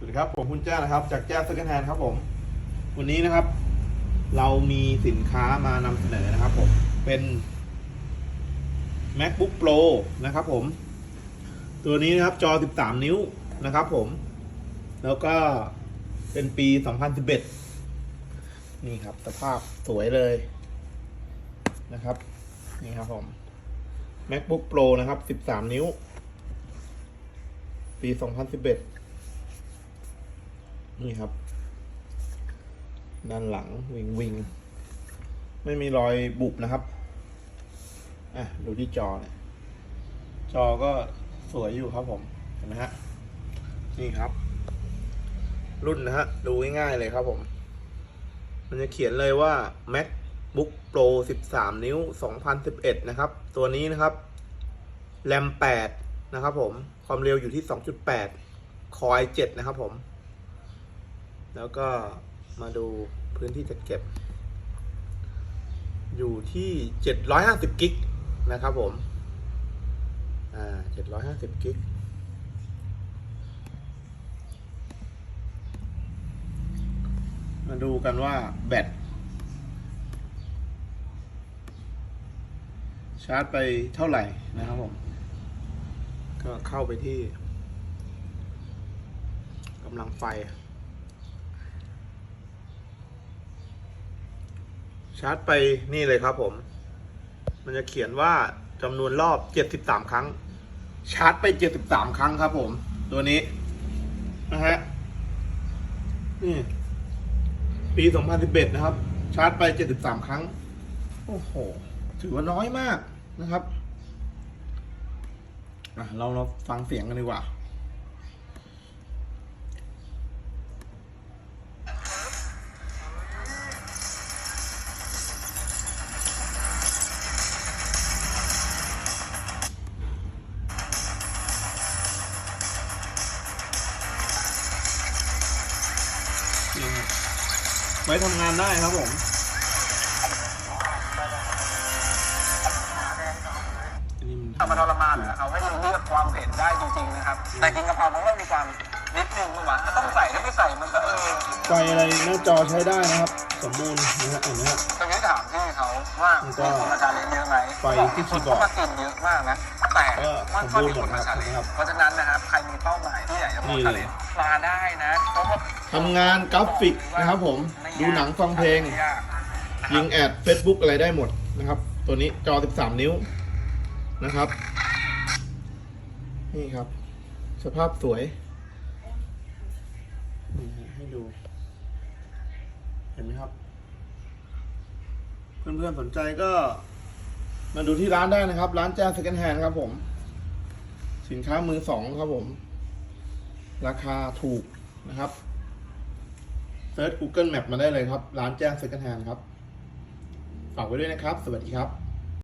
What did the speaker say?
สวัสดีครับผมคุณแจ้นะครับ จากแจ้สกันแฮนครับผม วันนี้นะครับ เรามีสินค้ามานำเสนอนะครับ ผมเป็น macbook pro นะครับ ผม ตัวนี้นะครับจอ 13 นิ้วนะครับ ผม แล้วก็เป็นปี 2011 นี่ครับ สภาพสวยเลยนะครับ นี่ครับผม macbook pro นะครับ 13 นิ้ว ปี 2011 นี่ครับ ด้านหลังวิงวิงไม่มีรอยบุบนะครับ อะ ดูที่จอเนี่ย จอก็สวยอยู่ครับผม เห็นไหมฮะ นี่ครับ รุ่นนะฮะ ดูง่ายๆเลยครับผม มันจะเขียนเลยว่า MacBook Pro 13 นิ้ว 2011 นะครับ ตัวนี้นะครับ แรม 8 นะครับผม ความเร็วอยู่ที่ 2.8 คอย 7 นะครับผม แล้วก็มาดูพื้นที่จัดเก็บ อยู่ที่ 750 กิกนะครับผม อ่า 750 กิกมาดูกันว่าแบตชาร์จไปเท่าไหร่นะครับผม ก็เข้าไปที่กำลังไฟ ชาร์จไปนี่เลยครับผม มันจะเขียนว่าจำนวนรอบ 73 ครั้ง ชาร์จไป 73 ครั้งครับผม ตัวนี้ นะฮะ นี่ ปี 2011 นะครับ ชาร์จไป 73 ครั้ง โอ้โห ถือว่าน้อยมากนะครับ อะ เราเราฟังเสียงกันดีกว่า ไว้ทำงานได้ครับผมอันนี้มันเอามาทรมานนะเอาให้มันเลือกความเผ็ดได้จริงๆนะครับ แต่กินกะเพรามันก็มีความนิดนึงว่าต้องใส่ถ้าไม่ใส่มันก็เออไฟอะไรหน้าจอใช้ได้นะครับ สมบูรณ์นะฮะเห็นไหมฮะ ตรงนี้ถามพี่เขา ว่ามันก็มีคนมาชาเลนจ์เยอะไหมไฟที่คีย์บอร์ดเขามากินเยอะมากนะ แต่ก็มันสมก็บูรณ์มีคนมาชาเลนหมดครับจ์เพราะฉะนั้นนะครับใครมีเป้าหมายที่อยากจะมานี่ชาเลนจ์มาได้นะเพราะว่าทำงานกราฟิกนะครับผมดูหนังฟังเพลงไม่ยากยิงแอด Facebook อะไรได้หมดนะครับ ตัวนี้จอ 13 นิ้วนะครับ นี่ครับ สภาพสวยนี่ฮะให้ดู เห็นไหมครับ เพื่อนๆสนใจก็ มาดูที่ร้านได้นะครับ ร้านแจ้งเซ็นแทนครับผม สินค้ามือสองครับผม ราคาถูกนะครับเซิร์ช Google Map มาได้เลยครับ ร้านแจ้งเซ็นแทนครับ ฝากไว้ด้วยนะครับ สวัสดีครับ